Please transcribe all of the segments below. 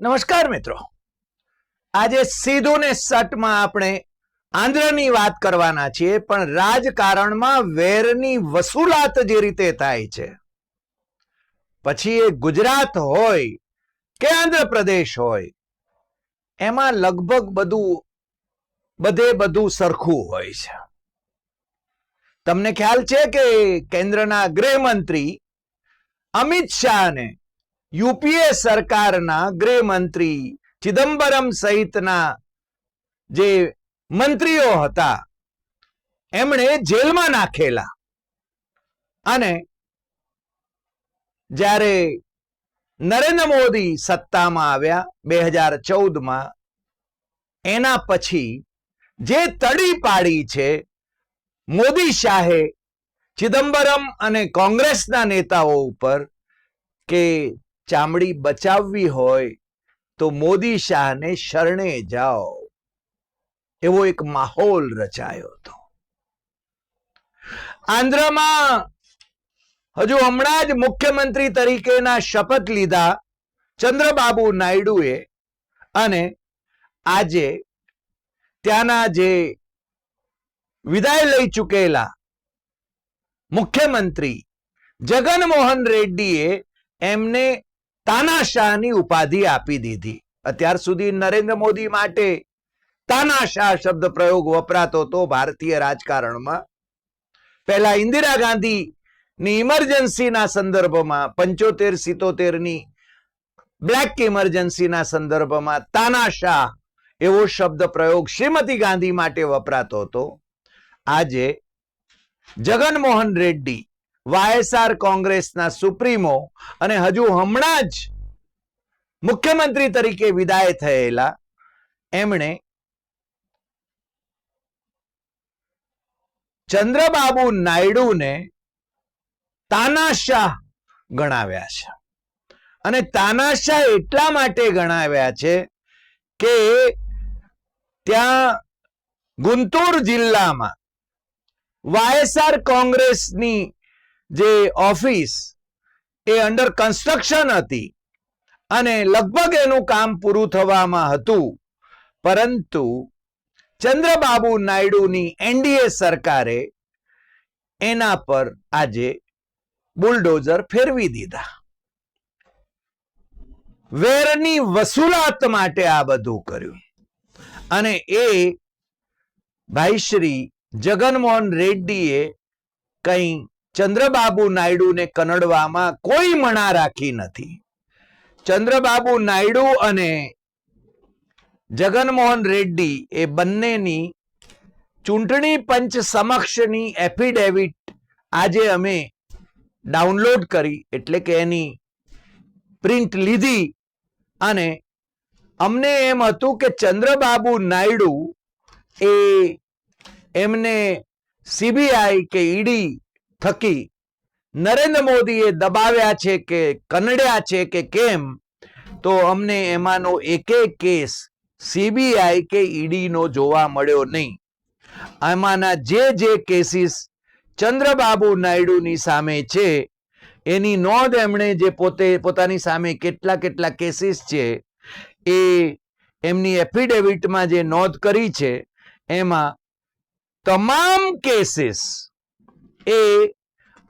નમસ્કાર મિત્રો. આજે સીધું ને સટમાં આપણે આંધ્રની વાત કરવાના છીએ, પણ રાજકારણમાં વેરની વસૂલાત જે રીતે થાય છે. પછી એ ગુજરાત હોય કે આંધ્રપ્રદેશ હોય, એમાં લગભગ બધું, બધે બધું સરખું હોય છે. તમને ખ્યાલ છે કે કેન્દ્રના ગૃહમંત્રી અમિત શાહને યુપીએ સરકારના ગૃહમંત્રી ચિદમ્બરમ સહિતના જે મંત્રીઓ હતા, એમણે જેલમાં નાખેલા. અને જ્યારે નરેન્દ્ર મોદી સત્તામાં આવ્યા બે હજાર ચૌદમાં, એના પછી જે તડી પાડી છે, મોદી શાહે ચિદમ્બરમ અને કોંગ્રેસના નેતાઓ ઉપર કે ચામડી બચાવવી હોય તો મોદી શાહને શરણે જાઓ. એવો એક માહોલ રચાયો હતો. આંધ્રમાં હજુ હમણાં જ મુખ્યમંત્રી તરીકેના શપથ લીધા ચંદ્રબાબુ નાયડુએ અને આજે ત્યાંના જે વિદાય લઈ ચૂકેલા મુખ્યમંત્રી જગનમોહન રેડ્ડીએ એમને તાનાશાહની ઉપાધિ આપી દીધી. અત્યાર સુધી નરેન્દ્ર મોદી માટે તાનાશાહ શબ્દ પ્રયોગ વપરાતો હતો ભારતીય રાજકારણમાં. પહેલા ઇન્દિરા ગાંધી ની ઇમરજન્સીના સંદર્ભમાં પંચોતેર સિત્તોતેરની બ્લેક ઇમરજન્સીના સંદર્ભમાં તાનાશાહ એવો શબ્દ પ્રયોગ શ્રીમતી ગાંધી માટે વપરાતો હતો. આજે જગનમોહન રેડ્ડી વાયએસઆર કોંગ્રેસના સુપ્રીમો અને હજુ હમણાં જ મુખ્યમંત્રી તરીકે વિદાય થયેલા એમણે ચંદ્રબાબુ નાયડુને તાનાશાહ ગણાવ્યા છે. અને તાનાશાહ એટલા માટે ગણાવ્યા છે કે ત્યાં ગુંટૂર જિલ્લામાં વાયએસઆર કોંગ્રેસની જે ઓફિસ એ અંડર કન્સ્ટ્રક્શન હતી અને લગભગ એનું કામ પૂરું થવામાં હતું. પરંતુ ચંદ્રબાબુ નાયડુની એનડીએ સરકારે એના પર આજે બુલડોઝર ફેરવી દીધા. વેરની વસૂલાત માટે આ બધું કર્યું. અને એ ભાઈ શ્રી જગનમોહન રેડ્ડીએ કઈ ચંદ્રબાબુ નાયડુને કનડવામાં કોઈ મણા રાખી નથી. ચંદ્રબાબુ નાયડુ અને જગનમોહન રેડ્ડી એ બંનેની ચૂંટણી પંચ સમક્ષની એફિડેવિટ આજે અમે ડાઉનલોડ કરી એટલે કે એની પ્રિન્ટ લીધી અને અમને એમ હતું કે ચંદ્રબાબુ નાયડુ એ એમને સીબીઆઈ કે ઈડી થકી નરેન્દ્ર મોદીએ દબાવ્યા છે કે કનડ્યા છે કે કેમ, તો અમને એમાંનો એક કેસ સીબીઆઈ કે ઈડીનો જોવા મળ્યો નહીં. આમાંના જે જે કેસીસ ચંદ્રબાબુ નાયડુની સામે છે, એની નોંધ એમણે જે પોતે પોતાની સામે કેટલા કેટલા કેસીસ છે, એ એમની એફિડેવિટમાં જે નોંધ કરી છે, એમાં તમામ કેસીસ એ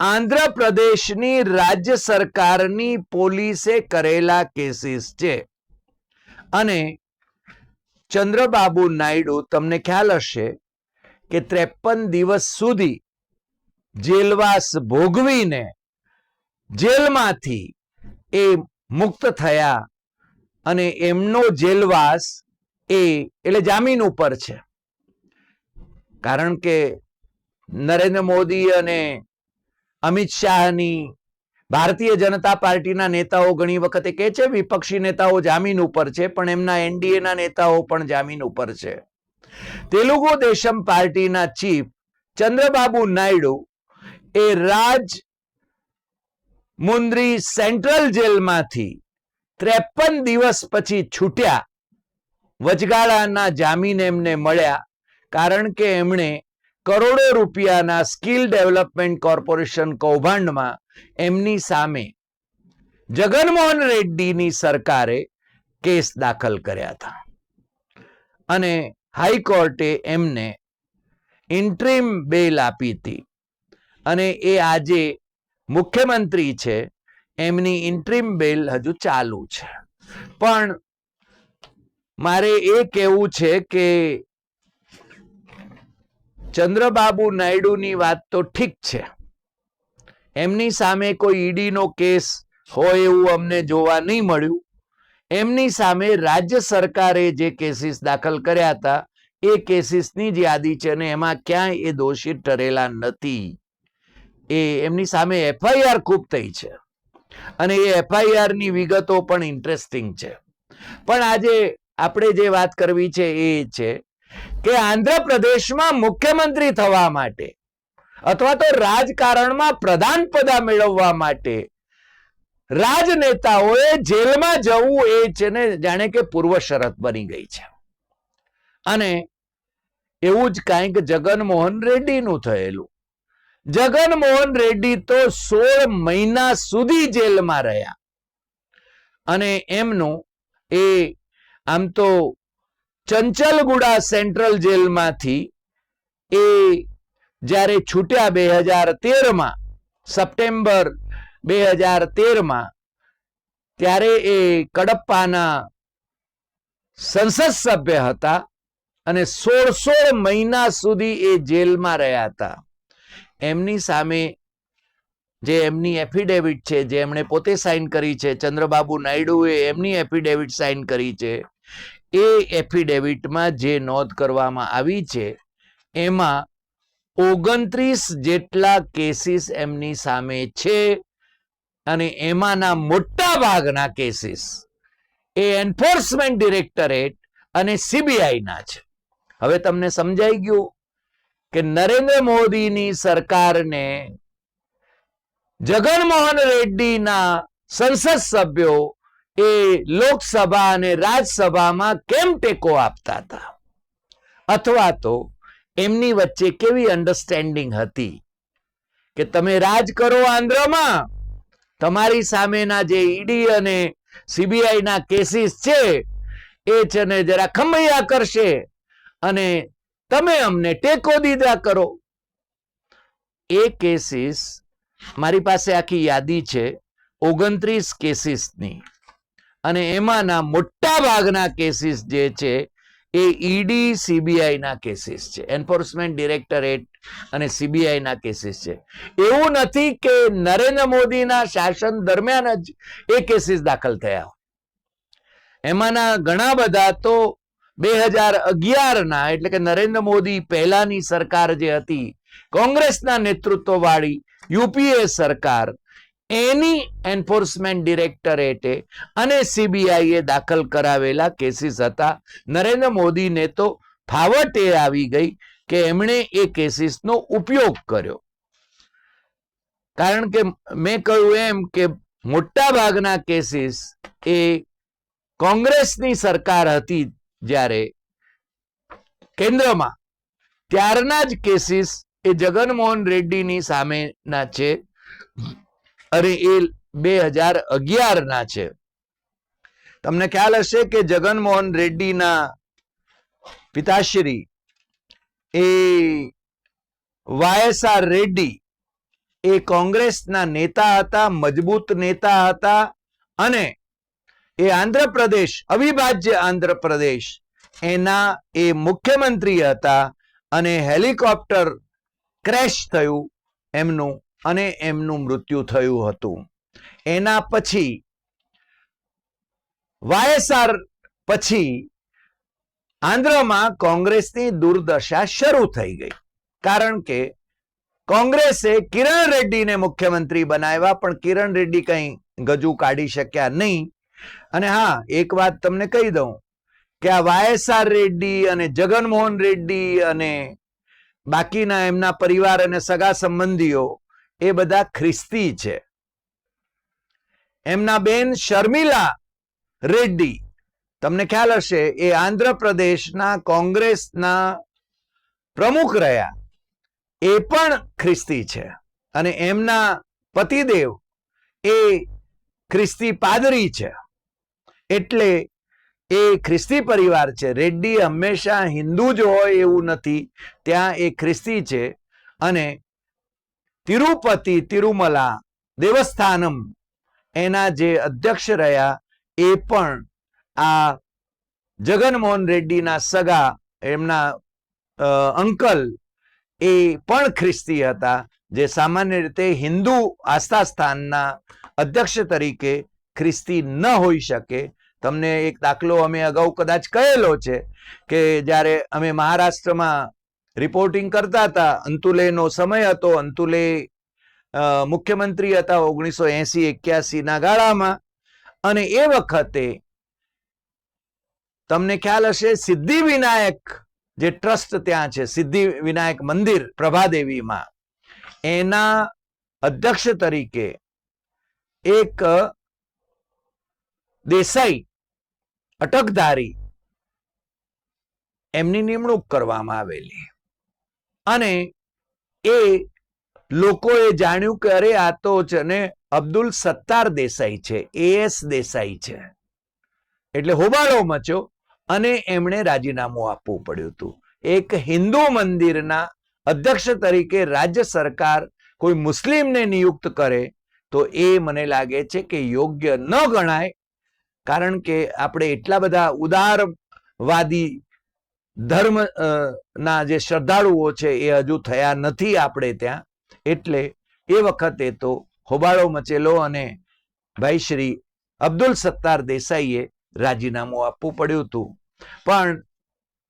આંધ્રપ્રદેશની રાજ્ય સરકારની પોલીસે કરેલા કેસીસ છે. અને ચંદ્રબાબુ નાયડુ તમને ખ્યાલ હશે કે ત્રેપન દિવસ સુધી જેલવાસ ભોગવીને જેલમાંથી એ મુક્ત થયા અને એમનો જેલવાસ એ એટલે જામીન ઉપર છે. કારણ કે નરેન્દ્ર મોદી અને અમિત શાહની ભારતીય જનતા પાર્ટીના નેતાઓ ઘણી વખતે કહે છે, વિપક્ષી નેતાઓ જામીન ઉપર છે, પણ એમના એનડીએના નેતાઓ પણ જામીન ઉપર છે. તેલુગુ દેશમ પાર્ટીના ચીફ ચંદ્રબાબુ નાયડુ એ રાજ મુંદ્રી સેન્ટ્રલ જેલમાંથી ત્રેપન દિવસ પછી છૂટ્યા. વચગાળાના જામીન એમને મળ્યા, કારણ કે એમણે કરોડો રૂપિયાના સ્કિલ ડેવલપમેન્ટ કોર્પોરેશન કૌભાંડમાં એમની સામે જગનમોહન રેડ્ડીની સરકારે કેસ દાખલ કર્યા હતા. અને હાઈકોર્ટે એમને ઇન્ટ્રીમ બેલ આપી હતી. અને એ આજે મુખ્યમંત્રી છે, એમની ઇન્ટ્રીમ બેલ હજુ ચાલુ છે. પણ મારે એ કહેવું છે કે ચંદ્રબાબુ નાયડુની વાત તો ઠીક છે. એમની સામે કોઈ ઈડીનો કેસ હોય એવું અમને જોવા નહીં મળ્યું. એમની સામે રાજ્ય સરકારે જે કેસીસ દાખલ કર્યા હતા, એ કેસીસની જ યાદી છે અને એમાં ક્યાંય એ દોષિત ઠરેલા નથી. એ એમની સામે એફઆઈઆર ખૂબ થઈ છે. અને એ એફઆઈઆરની વિગતો પણ ઇન્ટરેસ્ટિંગ છે. પણ આજે આપણે જે વાત કરવી છે એ છે કે આંધ્રપ્રદેશમાં મુખ્યમંત્રી થવા માટે અથવા તો રાજકારણમાં પ્રધાન પદા મેળવવા માટે રાજનેતાઓએ જેલમાં જવું એ છે ને જાણે કે પૂર્વ શરત બની ગઈ છે. અને એવું જ કાંઈક જગનમોહન રેડ્ડીનું થયેલું. જગનમોહન રેડ્ડી તો સોળ મહિના સુધી જેલમાં રહ્યા. અને એમનું એ આમ તો ચંચલગુડા સેન્ટ્રલ જેલમાંથી એ જ્યારે છૂટ્યા બે હજાર તેરમાં, સપ્ટેમ્બર બે હજાર તેરમાં, ત્યારે એ કડપ્પાના સંસદ સભ્ય હતા અને સોળ સોળ મહિના સુધી એ જેલમાં રહ્યા હતા. એમની સામે જે એમની એફિડેવિટ છે, જે એમણે પોતે સાઇન કરી છે, ચંદ્રબાબુ નાયડુએ એમની એફિડેવિટ સાઇન કરી છે એ એફિડેવિટમાં જે નોંધ કરવામાં આવી છે, એમાં ઓગણત્રીસ જેટલા કેસીસ એમની સામે છે અને એમાંના મોટા ભાગના કેસીસ એ એન્ફોર્સમેન્ટ ડિરેક્ટરેટ અને સીબીઆઈના છે. હવે તમને સમજાઈ ગયું કે નરેન્દ્ર મોદીની સરકારને જગનમોહન રેડ્ડીના સંસદ સભ્યો એ લોકસભા અને રાજ્યસભામાં કેમ ટેકો આપતા હતા? અથવા તો એમની વચ્ચે કેવી અન્ડરસ્ટેન્ડિંગ હતી? કે તમે રાજ કરો આંધ્રમાં, તમારી સામેના જે ઈડી અને સીબીઆઈ ના કેસીસ છે, એ છે ને જરા ખમૈયા કરશે અને તમે અમને ટેકો દીધા કરો. એ કેસીસ મારી પાસે આખી યાદી છે, ઓગણત્રીસ કેસીસની અને એમાંના મોટા ભાગના કેસીસ જે છે, એ ઈડી સીબીઆઈના કેસીસ છે. એન્ફોર્સમેન્ટ ડિરેક્ટરેટ અને સીબીઆઈના કેસીસ છે. એવું નથી કે નરેન્દ્ર મોદીના શાસન દરમિયાન જ એ કેસીસ દાખલ થયા એમાંના ઘણા બધા તો બે હજાર અગિયારના, એટલે કે નરેન્દ્ર મોદી પહેલાની સરકાર જે હતી, કોંગ્રેસના નેતૃત્વવાળી યુપીએ સરકાર એની એન્ફોર્સમેન્ટ ડિરેક્ટરેટે અને સીબીઆઈએ દાખલ કરાવેલા કેસીસ હતા. નરેન્દ્ર મોદીને તો ફાવટ એ આવી ગઈ કે એમણે એ કેસીસનો ઉપયોગ કર્યો. કારણ કે મેં કહ્યું એમ કે મોટા ભાગના કેસીસ એ કોંગ્રેસની સરકાર હતી જ્યારે કેન્દ્રમાં. ત્યારના જ કેસીસ એ જગનમોહન રેડ્ડીની સામેના છે. અને એ બે હજાર અગિયાર ના છે. તમને ખ્યાલ હશે કે જગનમોહન રેડ્ડીના પિતાશ્રી એ વાયએસઆર રેડ્ડી એ કોંગ્રેસના નેતા હતા, મજબૂત નેતા હતા અને એ આંધ્રપ્રદેશ, અવિભાજ્ય આંધ્રપ્રદેશ એના એ મુખ્યમંત્રી હતા અને હેલિકોપ્ટર ક્રેશ થયું એમનું અને એમનું મૃત્યુ થયું હતું. એના પછી, વાયએસઆર પછી આંધ્રમાં કોંગ્રેસની દુર્દશા શરૂ થઈ ગઈ. કારણ કે કોંગ્રેસે કિરણ રેડ્ડીને મુખ્યમંત્રી બનાવ્યા, પણ કિરણ રેડ્ડી કંઈ ગજુ કાઢી શક્યા નહીં. અને હા, એક વાત તમને કહી દઉં કે આ વાયએસઆર રેડ્ડી અને જગનમોહન રેડ્ડી અને બાકીના એમના પરિવાર અને સગા સંબંધીઓ એ બધા ખ્રિસ્તી છે. એમના બેન શર્મિલા રેડ્ડી, તમને ખ્યાલ હશે, એ આંધ્રપ્રદેશના કોંગ્રેસના પ્રમુખ રહ્યા. એ પણ ખ્રિસ્તી છે અને એમના પતિદેવ એ ખ્રિસ્તી પાદરી છે. એટલે એ ખ્રિસ્તી પરિવાર છે. રેડ્ડી હંમેશા હિન્દુ જ હોય એવું નથી. ત્યાં એ ખ્રિસ્તી છે અને તિરુપતિ તિરુમલા દેવસ્થાનમ એના જે અધ્યક્ષ રહ્યા એ પણ આ જગનમોહન રેડ્ડીના સગા એમના અંકલ એ પણ ખ્રિસ્તી હતા જે સામાન્ય રીતે હિન્દુ આસ્થા સ્થાનના અધ્યક્ષ તરીકે ખ્રિસ્તી ન હોઈ શકે તમને એક દાખલો અમે અગાઉ કદાચ કહેલો છે કે જ્યારે અમે મહારાષ્ટ્રમાં રિપોર્ટિંગ કરતા હતા. અંતુલેનો સમય હતો. અંતુલે મુખ્યમંત્રી હતા ઓગણીસો એસી એક્યાસી ના ગાળામાં. અને એ વખતે તમને ખ્યાલ હશે સિદ્ધિ વિનાયક જે ટ્રસ્ટ ત્યાં છે સિદ્ધિ વિનાયક મંદિર પ્રભાદેવીમાં, એના અધ્યક્ષ તરીકે એક દેસાઈ અટકધારી એમની નિમણૂક કરવામાં આવેલી. અને એ લોકોએ જાણ્યું કે અરે, આ તો છે ને અબ્દુલ સત્તાર દેસાઈ છે એએસ દેસાઈ છે. એટલે હોબાળો મચ્યો અને એમણે રાજીનામું આપવું પડ્યું હતું. એક હિન્દુ મંદિરના અધ્યક્ષ તરીકે રાજ્ય સરકાર કોઈ મુસ્લિમને નિયુક્ત કરે, તો એ મને લાગે છે કે યોગ્ય ન ગણાય, કારણ કે આપણે એટલા બધા ઉદારવાદી ધર્મ ના જે શ્રદ્ધાળુઓ છે એ હજુ થયા નથી આપણે ત્યાં. એટલે એ વખતે તો હોબાળો મચેલો અને ભાઈ શ્રી અબ્દુલ સત્તાર દેસાઈએ રાજીનામું આપવું પડ્યું હતું. પણ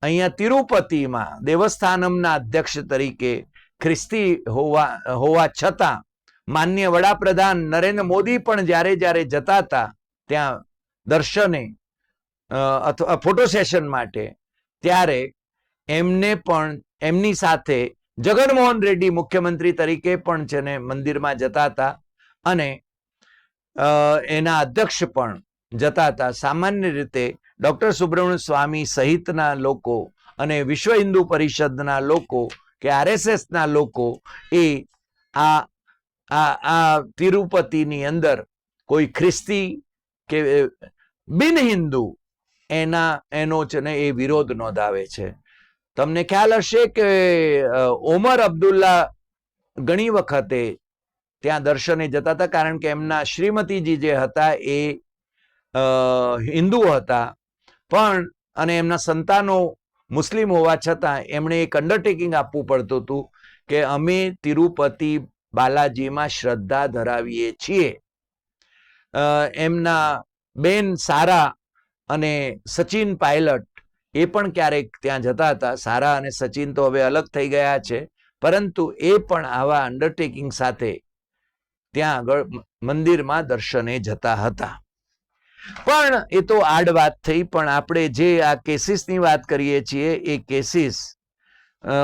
અહીંયા તિરુપતિમાં દેવસ્થાનમના અધ્યક્ષ તરીકે ખ્રિસ્તી હોવા હોવા છતાં માન્ય વડાપ્રધાન નરેન્દ્ર મોદી પણ જ્યારે જ્યારે જતા હતા, ત્યાં દર્શને અથવા ફોટો સેશન માટે ત્યારે એમને પણ, એમની સાથે જગનમોહન રેડ્ડી મુખ્યમંત્રી તરીકે પણ છે ને મંદિરમાં જતા હતા અને એના અધ્યક્ષ પણ જતા હતા. સામાન્ય રીતે ડૉક્ટર સુબ્રમણ્ય સ્વામી સહિતના લોકો અને વિશ્વ હિન્દુ પરિષદના લોકો કે આરએસએસના લોકો એ આ આ તિરુપતિની અંદર કોઈ ખ્રિસ્તી કે બિન હિન્દુ એના, એનો છે ને એ વિરોધ નોંધાવે છે. તમને ખ્યાલ હશે કે ઓમર અબ્દુલ્લા ઘણી વખતે ત્યાં દર્શને જતા હતા, કારણ કે એમના શ્રીમતીજી જે હતા એ હિન્દુ હતા. પણ, અને એમના સંતાનો મુસ્લિમ હોવા છતાં એમણે એક અંડરટેકિંગ આપવું પડતું હતું કે અમે તિરુપતિ બાલાજીમાં શ્રદ્ધા ધરાવીએ છીએ. એમના બેન સારા અને સચિન પાયલટ એ પણ ક્યારેક ત્યાં જતા હતા. સારા અને સચિન તો હવે અલગ થઈ ગયા છે, પરંતુ એ પણ આવા અંડરટેકિંગ સાથે ત્યાં આગળ મંદિરમાં દર્શને જતા હતા. પણ એ તો આડ વાત થઈ, પણ આપણે જે આ કેસીસની વાત કરીએ છીએ, એ કેસીસ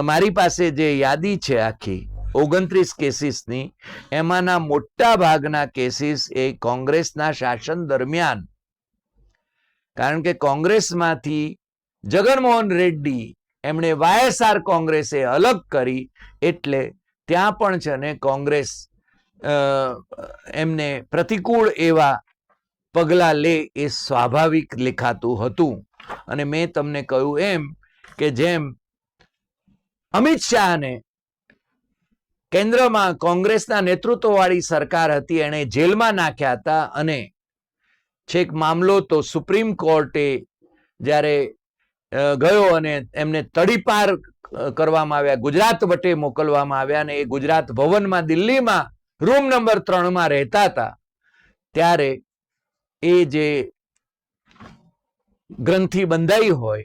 મારી પાસે જે યાદી છે આખી, ઓગણત્રીસ કેસીસની, એમાંના મોટા ભાગના કેસીસ એ કોંગ્રેસના શાસન દરમિયાન કારણ કે કોંગ્રેસમાંથી જગનમોહન રેડ્ડી એમણે વાયએસઆર કોંગ્રેસે અલગ કરી, એટલે ત્યાં પણ છે ને કોંગ્રેસ એમને પ્રતિકૂળ એવા પગલાં લે એ સ્વાભાવિક લેખાતું હતું. અને મેં તમને કહ્યું એમ કે જેમ અમિત શાહને કેન્દ્રમાં કોંગ્રેસના નેતૃત્વવાળી સરકાર હતી, એણે જેલમાં નાખ્યા હતા અને છેક મામલો તો સુપ્રીમ કોર્ટે જ્યારે ગયો અને એમને તડીપાર કરવામાં આવ્યા, ગુજરાત વટે મોકલવામાં આવ્યા અને એ ગુજરાત ભવનમાં દિલ્હીમાં રૂમ નંબર ત્રણમાં રહેતા હતા, ત્યારે એ જે ગ્રંથિ બંધાઈ હોય,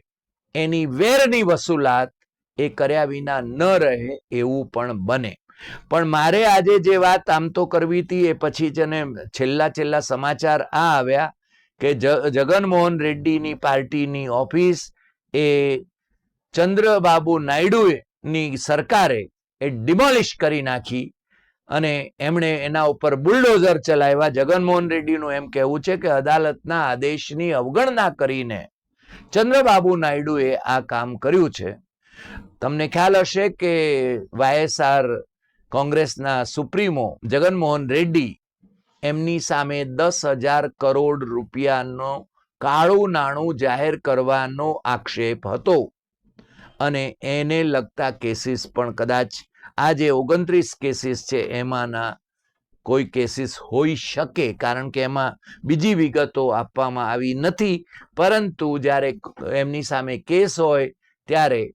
એની વેરની વસૂલાત એ કર્યા વિના ન રહે એવું પણ બને. પણ મારે આજે જે વાત આમ તો કરવી હતી એ પછી છે છેલ્લા છેલ્લા સમાચાર આ આવ્યા કે જગનમોહન રેડ્ડીની પાર્ટીની ઓફિસ એ ચંદ્રબાબુ નાયડુની સરકારે એ ડિમોલિશ કરી નાખી અને એમણે એના ઉપર બુલડોઝર ચલાવ્યા. જગનમોહન રેડ્ડીનું એમ કહેવું છે કે અદાલતના આદેશની અવગણના કરીને ચંદ્રબાબુ નાયડુએ આ કામ કર્યું છે. તમને ખ્યાલ હશે કે વાયએસઆર કોંગ્રેસના સુપ્રીમો જગનમોહન રેડ્ડી એમની સામે દસ હજાર કરોડ રૂપિયાનો કાળું નાણું જાહેર કરવાનો આક્ષેપ હતો. અને એને લગતા કેસીસ પણ કદાચ આ જે ઓગણત્રીસ કેસીસ છે, એમાંના કોઈ કેસીસ હોઈ શકે, કારણ કે એમાં બીજી વિગતો આપવામાં આવી નથી. પરંતુ જ્યારે એમની સામે કેસ હોય, ત્યારે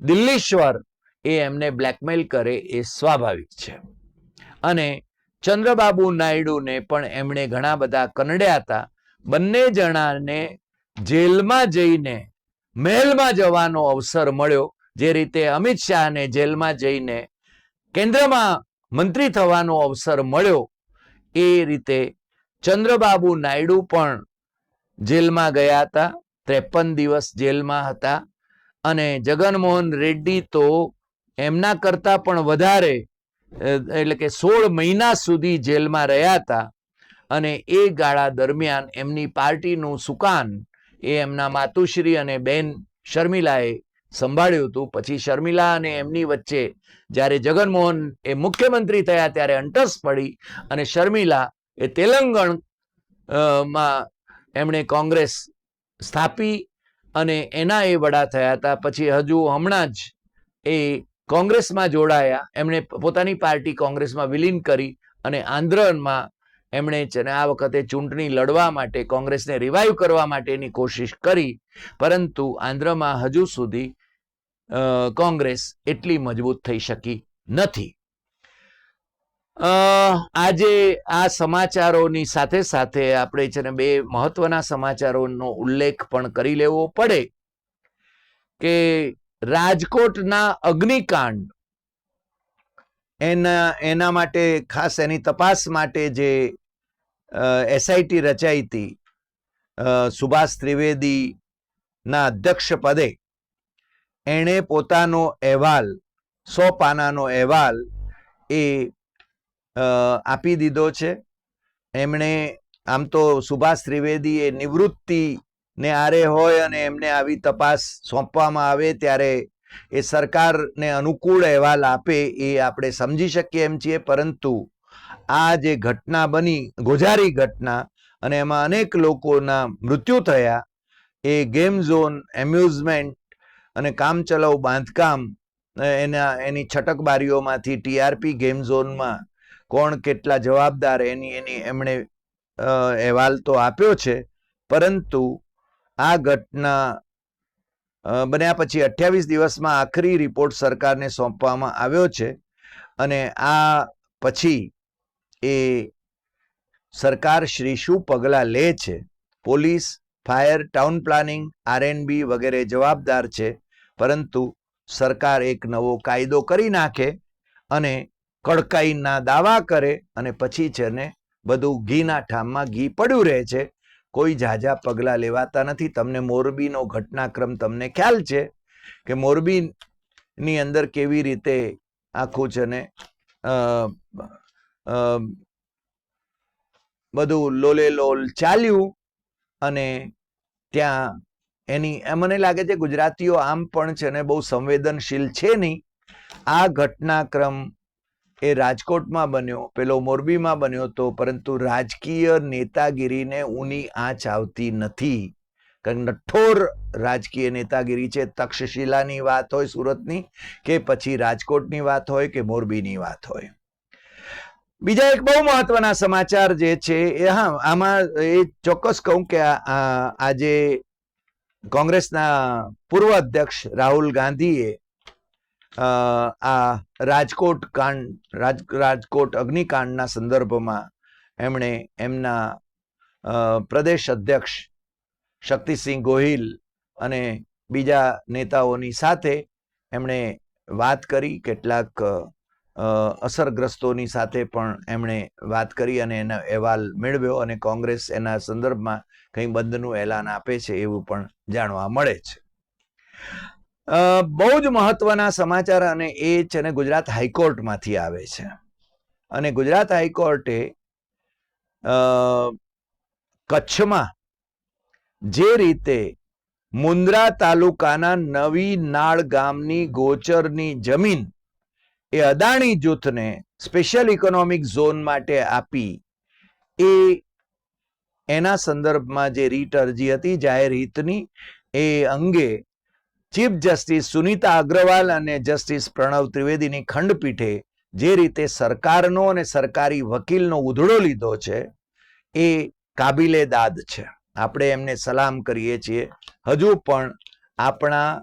દિલ્હીશ્વર એ એમને બ્લેકમેલ કરે એ સ્વાભાવિક છે. અને ચંદ્રબાબુ નાયડુને પણ એમણે ઘણા બધા કનડ્યા હતા. બંને જણાને જેલમાં જઈને, મહેલમાં જવાનો અવસર મળ્યો. જે રીતે અમિત શાહને જેલમાં જઈને કેન્દ્રમાં મંત્રી થવાનો અવસર મળ્યો. એ રીતે ચંદ્રબાબુ નાયડુ પણ જેલમાં ગયા હતા. ત્રેપન દિવસ જેલમાં હતા. અને જગનમોહન રેડ્ડી તો એમના કરતા પણ વધારે એટલે કે સોળ મહિના સુધી જેલમાં રહ્યા હતા અને એ ગાળા દરમિયાન એમની પાર્ટીનું સુકાન એ એમના માતુશ્રી અને બેન શર્મિલાએ સંભાળ્યું હતું. પછી શર્મિલા અને એમની વચ્ચે જ્યારે જગનમોહન એ મુખ્યમંત્રી થયા ત્યારે અંટસ પડી અને શર્મિલા એ તેલંગણમાં એમણે કોંગ્રેસ સ્થાપી અને એના એ વડા થયા હતા. પછી હજુ હમણાં જ એ કોંગ્રેસમાં જોડાયા, એમણે પોતાની પાર્ટી કોંગ્રેસમાં વિલીન કરી અને આંધ્રમાં એમણે છે ને આ વખતે ચૂંટણી લડવા માટે કોંગ્રેસને રિવાઈવ કરવા માટેની કોશિશ કરી, પરંતુ આંધ્રમાં હજુ સુધી કોંગ્રેસ એટલી મજબૂત થઈ શકી નથી. આજે આ સમાચારોની સાથે સાથે આપણે છે ને બે મહત્વના સમાચારોનો ઉલ્લેખ પણ કરી લેવો પડે કે રાજકોટના અગ્નિકાંડ. એના એના માટે ખાસ એની તપાસ માટે જે એસઆઈટી રચાઈ હતી સુભાષ ત્રિવેદીના અધ્યક્ષપદે અધ્યક્ષ પદે એણે પોતાનો અહેવાલ, સો પાનાનો અહેવાલ એ આપી દીધો છે. એમણે, આમ તો સુભાષ ત્રિવેદી એ નિવૃત્તિ ને આરે હોય અને એમને આવી તપાસ સોંપવામાં આવે ત્યારે એ સરકારને અનુકૂળ અહેવાલ આપે એ આપણે સમજી શકીએ એમ છીએ. પરંતુ આ જે ઘટના બની, ગોઝારી ઘટના અને એમાં અનેક લોકોના મૃત્યુ થયા, એ ગેમ ઝોન, એમ્યુઝમેન્ટ અને કામચલાઉ બાંધકામ એના, એની છટકબારીઓમાંથી ટીઆરપી ગેમ ઝોનમાં કોણ કેટલા જવાબદાર એની એની એમણે અહેવાલ તો આપ્યો છે. પરંતુ આ ઘટના બન્યા પછી અઠ્યાવીસ દિવસમાં આખરી રિપોર્ટ સરકારને સોંપવામાં આવ્યો છે અને આ પછી એ સરકાર શ્રી શું પગલાં લે છે? Police, fire, town planning, RNB વગેરે જવાબદાર છે, પરંતુ સરકાર એક નવો કાયદો કરી નાખે અને કડકાઈના દાવા કરે અને પછી છે ને બધું ઘીના ઠામમાં ઘી પડ્યું રહે છે. કોઈ ઝાઝા પગલાં લેવાતા નથી. તમને મોરબીનો ઘટનાક્રમ તમને ખ્યાલ છે કે મોરબીની અંદર કેવી રીતે આખું છે ને બધું લોલે લોલ ચાલ્યું અને ત્યાં એની મને લાગે છે ગુજરાતીઓ આમ પણ છે ને બહુ સંવેદનશીલ છે નહીં. આ ઘટનાક્રમ એ રાજકોટમાં બન્યો, પેલો મોરબીમાં બન્યો હતો પરંતુ રાજકીય નેતાગીરીને ઊની આંચ આવતી નથી. કારણ કે નઠોર રાજકીય નેતાગીરી છે. તક્ષશિલાની વાત હોય સુરતની કે પછી રાજકોટની વાત હોય કે મોરબીની વાત હોય. બીજા એક બહુ મહત્વના સમાચાર જે છે એ હા, આમાં એ ચોક્કસ કહું કે આજે કોંગ્રેસના પૂર્વ અધ્યક્ષ રાહુલ ગાંધીએ આ રાજકોટ કાંડ, રાજ, રાજકોટ અગ્નિકાંડના સંદર્ભમાં એમણે એમના પ્રદેશ અધ્યક્ષ શક્તિસિંહ ગોહિલ અને બીજા નેતાઓની સાથે એમણે વાત કરી, કેટલાક અસરગ્રસ્તોની સાથે પણ એમણે વાત કરી અને એનો અહેવાલ મેળવ્યો અને કોંગ્રેસ એના સંદર્ભમાં કંઈ બંધનું એલાન આપે છે એવું પણ જાણવા મળે છે. બહુ જ મહત્વના સમાચાર અને એ છે ને ગુજરાત હાઈકોર્ટમાંથી આવે છે. અને ગુજરાત હાઈકોર્ટે કચ્છમાં જે રીતે મુન્દ્રા તાલુકાના નવી નાળ ગામની ગોચરની જમીન એ અદાણી જૂથને સ્પેશિયલ ઇકોનોમિક ઝોન માટે આપી, એ એના સંદર્ભમાં જે રીટ અરજી હતી જાહેર હિતની એ અંગે ચીફ જસ્ટિસ સુનિતા અગ્રવાલ અને જસ્ટિસ પ્રણવ ત્રિવેદીની ખંડપીઠે જે રીતે સરકારનો અને સરકારી વકીલનો ઉધડો લીધો છે, એ કાબિલે દાદ છે. આપણે એમને સલામ કરીએ છીએ. હજુ પણ આપણા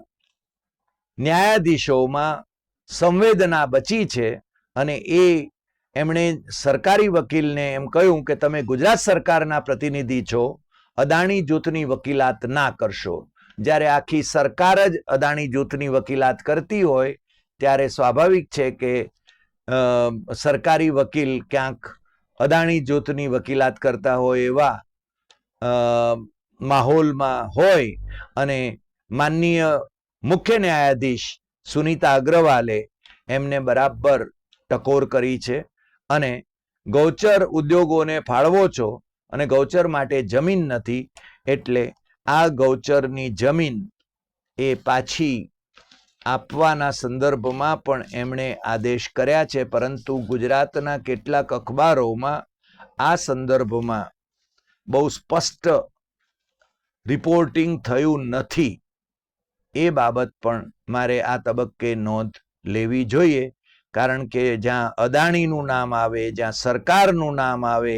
ન્યાયાધીશોમાં સંવેદના બચી છે અને એ એમણે સરકારી વકીલને એમ કહ્યું કે તમે ગુજરાત સરકારના પ્રતિનિધિ છો, અદાણી જૂથની વકીલાત ના કરશો. જ્યારે આખી સરકાર જ અદાણી જૂથની વકીલાત કરતી હોય, ત્યારે સ્વાભાવિક છે કે સરકારી વકીલ ક્યાંક અદાણી જૂથની વકીલાત કરતા હોય એવા માહોલમાં હોય અને માનનીય મુખ્ય ન્યાયાધીશ સુનીતા અગ્રવાલે એમને બરાબર ટકોર કરી છે અને ગૌચર ઉદ્યોગોને ફાળવો છો અને ગૌચર માટે જમીન નથી એટલે આ ગૌચરની જમીન એ પાછી આપવાના સંદર્ભમાં પણ એમણે આદેશ કર્યા છે, પરંતુ ગુજરાતના કેટલાક અખબારોમાં આ સંદર્ભમાં બહુ સ્પષ્ટ રિપોર્ટિંગ થયું નથી. એ બાબત પણ મારે આ તબક્કે નોંધ લેવી જોઈએ, કારણ કે જ્યાં અદાણીનું નામ આવે, જ્યાં સરકારનું નામ આવે,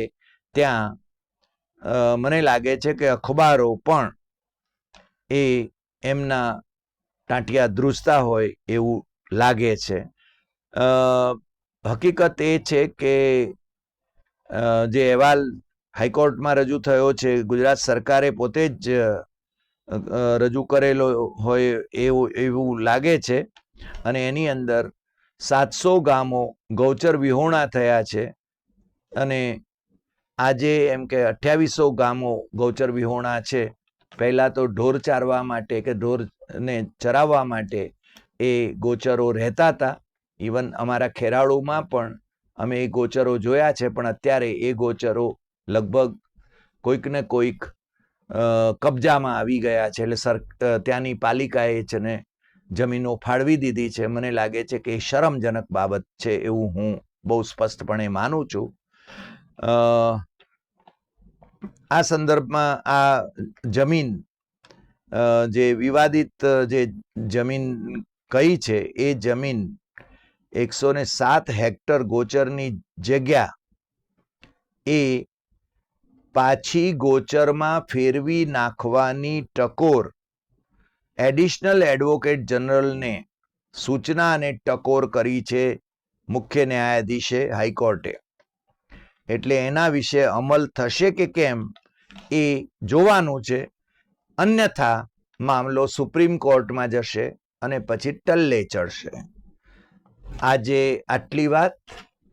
ત્યાં મને લાગે છે કે અખબારો પણ એ એમના ટાંટિયા ધ્રુજતા હોય એવું લાગે છે. હકીકત એ છે કે જે અહેવાલ હાઈકોર્ટમાં રજૂ થયો છે, ગુજરાત સરકારે પોતે જ રજૂ કરેલો હોય એવું એવું લાગે છે. અને એની અંદર સાતસો ગામો ગૌચર વિહોણા થયા છે. અને આજે એમ કે અઠ્યાવીસો ગામો ગૌચર વિહોણા છે. પહેલા તો ઢોર ચારવા માટે કે ઢોરને ચરાવવા માટે એ ગોચરો રહેતા હતા. ઇવન અમારા ખેરાળુમાં પણ અમે એ ગોચરો જોયા છે, પણ અત્યારે એ ગોચરો લગભગ કોઈક ને કોઈક કબજામાં આવી ગયા છે. એટલે સર ત્યાંની પાલિકાએ છે ને જમીનો ફાળવી દીધી છે. મને લાગે છે કે એ શરમજનક બાબત છે એવું હું બહુ સ્પષ્ટપણે માનું છું. આ સંદર્ભમાં આ જમીન જે વિવાદિત જે જમીન કઈ છે, એ જમીન એકસો ને સાત હેક્ટર ગોચરની જગ્યા એ પાછી ગોચરમાં ફેરવી નાખવાની ટકોર એડિશનલ એડવોકેટ જનરલને સૂચના અને ટકોર કરી છે મુખ્ય ન્યાયાધીશે હાઈકોર્ટે. એટલે એના વિશે અમલ થશે કે કેમ એ જોવાનું છે. અન્યથા મામલો સુપ્રીમ કોર્ટમાં જશે અને પછી ટલ્લે ચડશે. આજે આટલી વાત.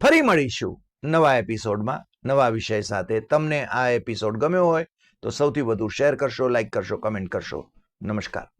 ફરી મળીશું નવા એપિસોડમાં. નવા વિષય સાથે તમને આ એપિસોડ ગમ્યો હોય તો સૌથી વધુ શેર કરશો, લાઈક કરશો, કમેન્ટ કરશો. નમસ્કાર.